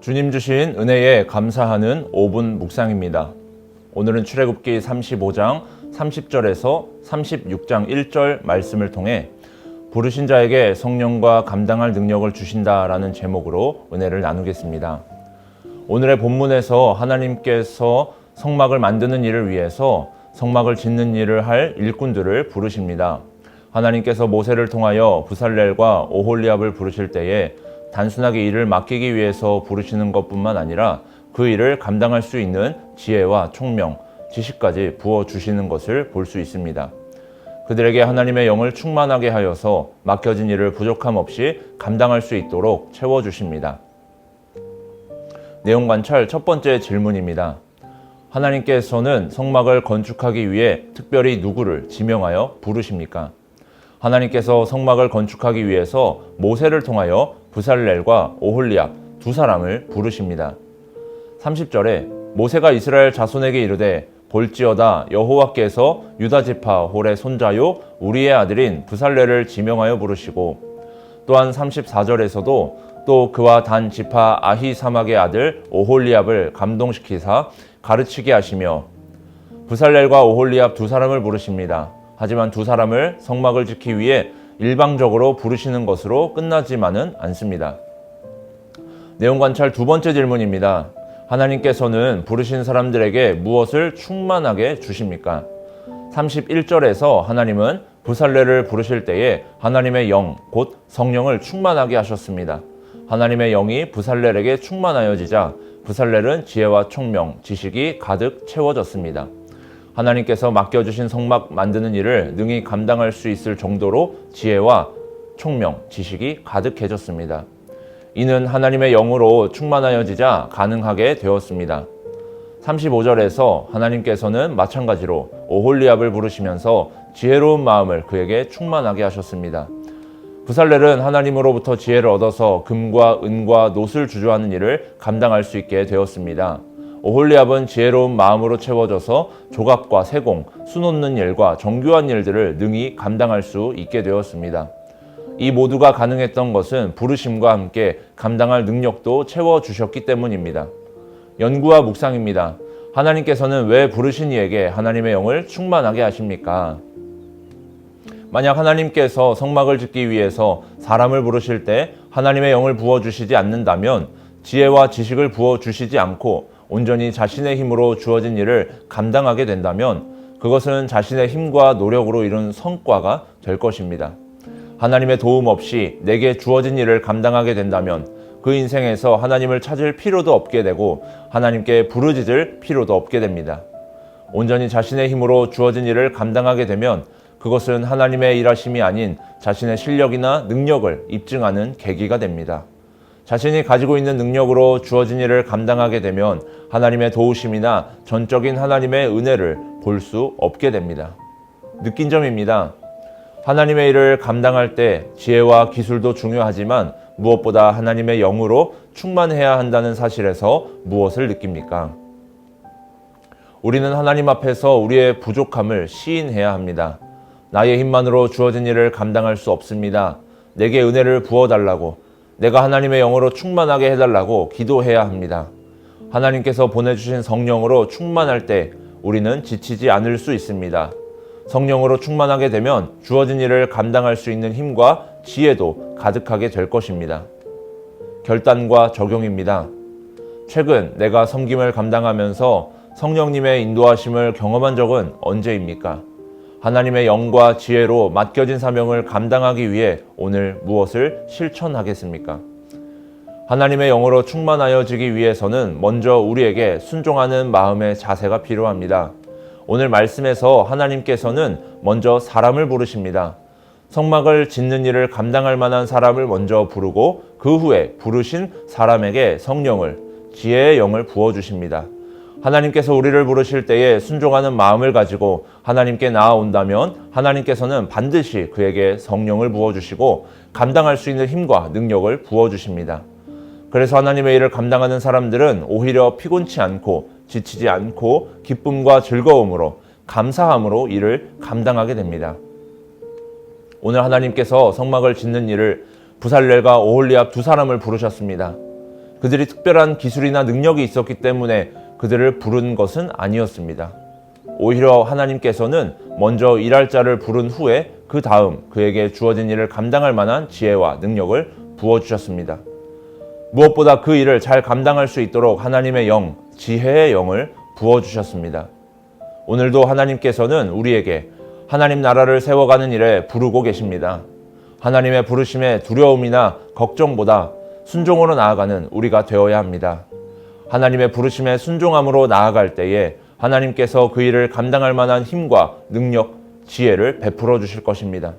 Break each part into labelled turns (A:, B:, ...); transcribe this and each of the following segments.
A: 주님 주신 은혜에 감사하는 5분 묵상입니다. 오늘은 출애굽기 35장 30절에서 36장 1절 말씀을 통해 부르신 자에게 성령과 감당할 능력을 주신다라는 제목으로 은혜를 나누겠습니다. 오늘의 본문에서 하나님께서 성막을 만드는 일을 위해서 성막을 짓는 일을 할 일꾼들을 부르십니다. 하나님께서 모세를 통하여 부살렐과 오홀리압을 부르실 때에 단순하게 일을 맡기기 위해서 부르시는 것뿐만 아니라 그 일을 감당할 수 있는 지혜와 총명, 지식까지 부어 주시는 것을 볼 수 있습니다. 그들에게 하나님의 영을 충만하게 하여서 맡겨진 일을 부족함 없이 감당할 수 있도록 채워 주십니다. 내용 관찰 첫 번째 질문입니다. 하나님께서는 성막을 건축하기 위해 특별히 누구를 지명하여 부르십니까? 하나님께서 성막을 건축하기 위해서 모세를 통하여 부살렐과 오홀리압 두 사람을 부르십니다. 30절에 모세가 이스라엘 자손에게 이르되 볼지어다 여호와께서 유다 지파 홀의 손자요 우리의 아들인 부살렐을 지명하여 부르시고 또한 34절에서도 또 그와 단 지파 아히 사막의 아들 오홀리압을 감동시키사 가르치게 하시며 부살렐과 오홀리압 두 사람을 부르십니다. 하지만 두 사람을 성막을 짓기 위해 일방적으로 부르시는 것으로 끝나지만은 않습니다. 내용 관찰 두 번째 질문입니다. 하나님께서는 부르신 사람들에게 무엇을 충만하게 주십니까? 31절에서 하나님은 부살레를 부르실 때에 하나님의 영, 곧 성령을 충만하게 하셨습니다. 하나님의 영이 부살렐에게 충만하여지자 부살렐은 지혜와 총명, 지식이 가득 채워졌습니다. 하나님께서 맡겨주신 성막 만드는 일을 능히 감당할 수 있을 정도로 지혜와 총명, 지식이 가득해졌습니다. 이는 하나님의 영으로 충만하여지자 가능하게 되었습니다. 35절에서 하나님께서는 마찬가지로 오홀리압을 부르시면서 지혜로운 마음을 그에게 충만하게 하셨습니다. 부살렐은 하나님으로부터 지혜를 얻어서 금과 은과 놋을 주조하는 일을 감당할 수 있게 되었습니다. 오홀리압은 지혜로운 마음으로 채워져서 조각과 세공, 수놓는 일과 정교한 일들을 능히 감당할 수 있게 되었습니다. 이 모두가 가능했던 것은 부르심과 함께 감당할 능력도 채워주셨기 때문입니다. 연구와 묵상입니다. 하나님께서는 왜 부르신 이에게 하나님의 영을 충만하게 하십니까? 만약 하나님께서 성막을 짓기 위해서 사람을 부르실 때 하나님의 영을 부어주시지 않는다면 지혜와 지식을 부어주시지 않고 온전히 자신의 힘으로 주어진 일을 감당하게 된다면 그것은 자신의 힘과 노력으로 이룬 성과가 될 것입니다. 하나님의 도움 없이 내게 주어진 일을 감당하게 된다면 그 인생에서 하나님을 찾을 필요도 없게 되고 하나님께 부르짖을 필요도 없게 됩니다. 온전히 자신의 힘으로 주어진 일을 감당하게 되면 그것은 하나님의 일하심이 아닌 자신의 실력이나 능력을 입증하는 계기가 됩니다. 자신이 가지고 있는 능력으로 주어진 일을 감당하게 되면 하나님의 도우심이나 전적인 하나님의 은혜를 볼 수 없게 됩니다. 느낀 점입니다. 하나님의 일을 감당할 때 지혜와 기술도 중요하지만 무엇보다 하나님의 영으로 충만해야 한다는 사실에서 무엇을 느낍니까? 우리는 하나님 앞에서 우리의 부족함을 시인해야 합니다. 나의 힘만으로 주어진 일을 감당할 수 없습니다. 내게 은혜를 부어달라고, 내가 하나님의 영으로 충만하게 해달라고 기도해야 합니다. 하나님께서 보내주신 성령으로 충만할 때 우리는 지치지 않을 수 있습니다. 성령으로 충만하게 되면 주어진 일을 감당할 수 있는 힘과 지혜도 가득하게 될 것입니다. 결단과 적용입니다. 최근 내가 섬김을 감당하면서 성령님의 인도하심을 경험한 적은 언제입니까? 하나님의 영과 지혜로 맡겨진 사명을 감당하기 위해 오늘 무엇을 실천하겠습니까? 하나님의 영으로 충만하여지기 위해서는 먼저 우리에게 순종하는 마음의 자세가 필요합니다. 오늘 말씀에서 하나님께서는 먼저 사람을 부르십니다. 성막을 짓는 일을 감당할 만한 사람을 먼저 부르고 그 후에 부르신 사람에게 성령을 지혜의 영을 부어 주십니다. 하나님께서 우리를 부르실 때에 순종하는 마음을 가지고 하나님께 나아온다면 하나님께서는 반드시 그에게 성령을 부어 주시고 감당할 수 있는 힘과 능력을 부어 주십니다. 그래서 하나님의 일을 감당하는 사람들은 오히려 피곤치 않고 지치지 않고 기쁨과 즐거움으로 감사함으로 일을 감당하게 됩니다. 오늘 하나님께서 성막을 짓는 일을 부살렐과 오홀리압 두 사람을 부르셨습니다. 그들이 특별한 기술이나 능력이 있었기 때문에 그들을 부른 것은 아니었습니다. 오히려 하나님께서는 먼저 일할 자를 부른 후에 그 다음 그에게 주어진 일을 감당할 만한 지혜와 능력을 부어주셨습니다. 무엇보다 그 일을 잘 감당할 수 있도록 하나님의 영, 지혜의 영을 부어주셨습니다. 오늘도 하나님께서는 우리에게 하나님 나라를 세워가는 일에 부르고 계십니다. 하나님의 부르심에 두려움이나 걱정보다 순종으로 나아가는 우리가 되어야 합니다. 하나님의 부르심에 순종함으로 나아갈 때에 하나님께서 그 일을 감당할 만한 힘과 능력, 지혜를 베풀어 주실 것입니다.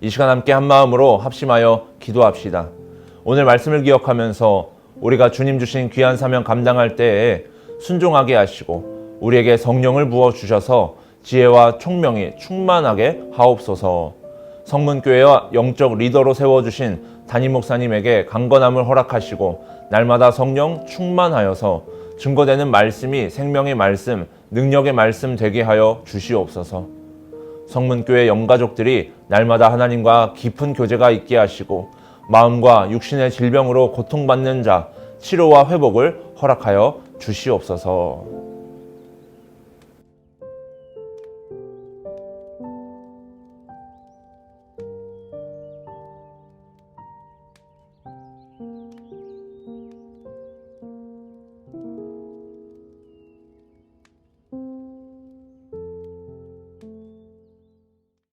A: 이 시간 함께 한 마음으로 합심하여 기도합시다. 오늘 말씀을 기억하면서 우리가 주님 주신 귀한 사명 감당할 때에 순종하게 하시고 우리에게 성령을 부어 주셔서 지혜와 총명이 충만하게 하옵소서. 성문교회와 영적 리더로 세워 주신 담임 목사님에게 강건함을 허락하시고 날마다 성령 충만하여서 증거되는 말씀이 생명의 말씀, 능력의 말씀 되게 하여 주시옵소서. 성문교회 영가족들이 날마다 하나님과 깊은 교제가 있게 하시고 마음과 육신의 질병으로 고통받는 자 치료와 회복을 허락하여 주시옵소서.